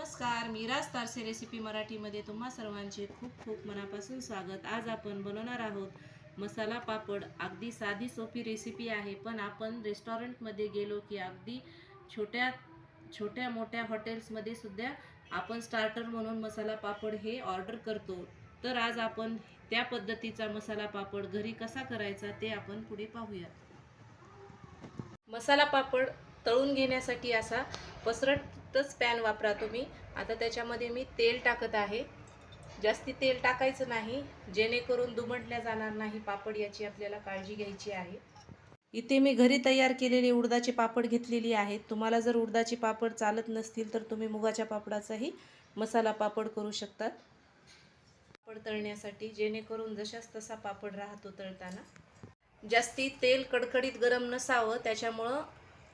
नमस्कार मी राज तारसे रेसिपी मराठीमध्ये तुम्हा सर्वांचे खूप खूप मनापासून स्वागत. आज आपण बनवणार आहोत मसाला पापड. अगदी साधी सोपी रेसिपी आहे पण आपण रेस्टॉरंटमध्ये गेलो की अगदी छोट्या छोट्या मोठ्या हॉटेल्समध्ये सुद्धा आपण स्टार्टर म्हणून मसाला पापड हे ऑर्डर करतो. तर आज आपण त्या पद्धतीचा मसाला पापड घरी कसा करायचा ते आपण पुढे पाहूया मसाला पापड तळून घेण्यासाठी असा पसरटच पॅन वापरा तुम्ही आता त्याच्यामध्ये मी तेल टाकत आहे. जास्ती तेल टाकायचं नाही जेणेकरून दुमटल्या जाणार नाही पापड याची आपल्याला काळजी घ्यायची आहे. इथे मी घरी तयार केलेले उडदाचे पापड घेतलेली आहेत. तुम्हाला जर उडदाचे पापड चालत नसतील तर तुम्ही मुगाच्या पापडाचाही मसाला पापड करू शकतात. पापड तळण्यासाठी जेणेकरून जशाच तसा पापड राहतो तळताना. जास्ती तेल कडकडीत गरम नसावं त्याच्यामुळं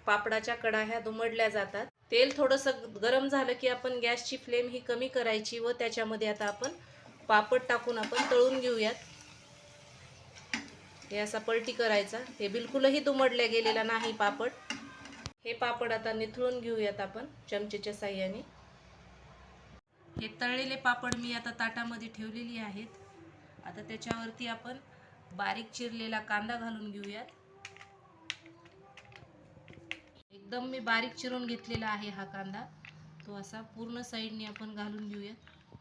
पापडाच्या कडा ह्या दुमडल्या जातात. तेल थोडंसं गरम झालं की आपण गॅसची फ्लेम ही कमी करायची व त्याच्यामध्ये आता आपण पापड टाकून आपण तळून घेऊयात. हे असा पलटी करायचा. हे बिलकुलही दुमडल्या गेलेला नाही पापड. हे पापड आता निथळून घेऊयात आपण चमचेच्या साह्याने. हे तळलेले पापड मी आता ताटामध्ये ठेवलेली आहेत. आता त्याच्यावरती आपण बारीक चिरलेला कांदा घालून घेऊयात. एकदम मी बारीक चिरून घेतलेला आहे हा कांदा. तो असा पूर्ण साईडने आपण घालून घेऊयात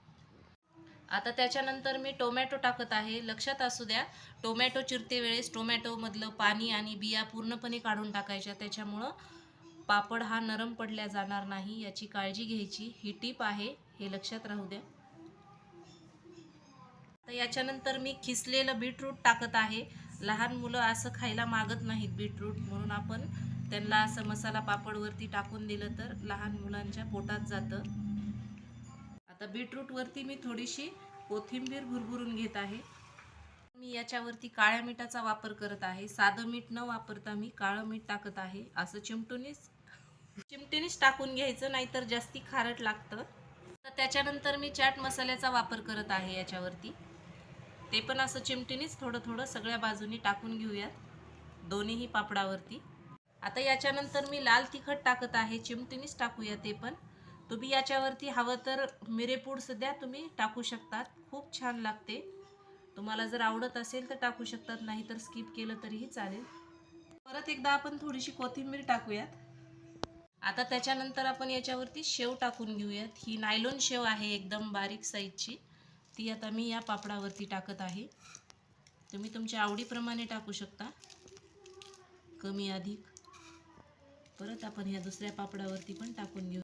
आता त्याच्यानंतर मी टोमॅटो टाकत आहे. लक्षात असू द्या टोमॅटो चिरते वेळेस टोमॅटोमधलं पाणी आणि बिया पूर्णपणे काढून टाकायच्या. त्याच्यामुळं पापड हा नरम पडल्या जाणार नाही याची काळजी घ्यायची. ही टीप आहे हे लक्षात राहू द्या. तर याच्यानंतर मी खिसलेलं बीटरूट टाकत आहे. लहान मुलं असं खायला मागत नाहीत बीटरूट म्हणून आपण त्यांना असं मसाला पापडवरती टाकून दिलं तर लहान मुलांच्या पोटात जातं. आता बीटरूटवरती मी थोडीशी कोथिंबीर भुरभुरून घेत आहे. मी याच्यावरती काळ्या मिठाचा वापर करत आहे. साधं मीठ न वापरता मी काळं मीठ टाकत आहे. असं चिमटूनीच चिमटीनीच टाकून घ्यायचं नाहीतर जास्ती खारट लागतं. तर त्याच्यानंतर मी चाट मसाल्याचा वापर करत आहे याच्यावरती. ते पण असं चिमटीनीच थोडं थोडं सगळ्या बाजूनी टाकून घेऊयात. दोन्हीही पापडावरती. आता याच्यानंतर मी लाल तिखट टाकत आहे चिमटीनीच टाकूया ते पण. तुम्ही याच्यावरती हवं तर मिरेपूड सध्या तुम्ही टाकू शकतात. खूप छान लागते. तुम्हाला जर आवडत असेल तर टाकू शकतात नाही तर स्किप केलं तरीही चालेल. परत एकदा आपण थोडीशी कोथिंबीर टाकूयात. आता त्याच्यानंतर आपण याच्यावरती शेव टाकून घेऊयात. ही नायलॉन शेव आहे एकदम बारीक साईजची. ती आता मी या पापडावरती टाकत आहे. तुम्ही तुमच्या आवडीप्रमाणे टाकू शकता. कमी अधिक. परत आपण या दुसऱ्या पापडावरती पण टाकून घेऊ.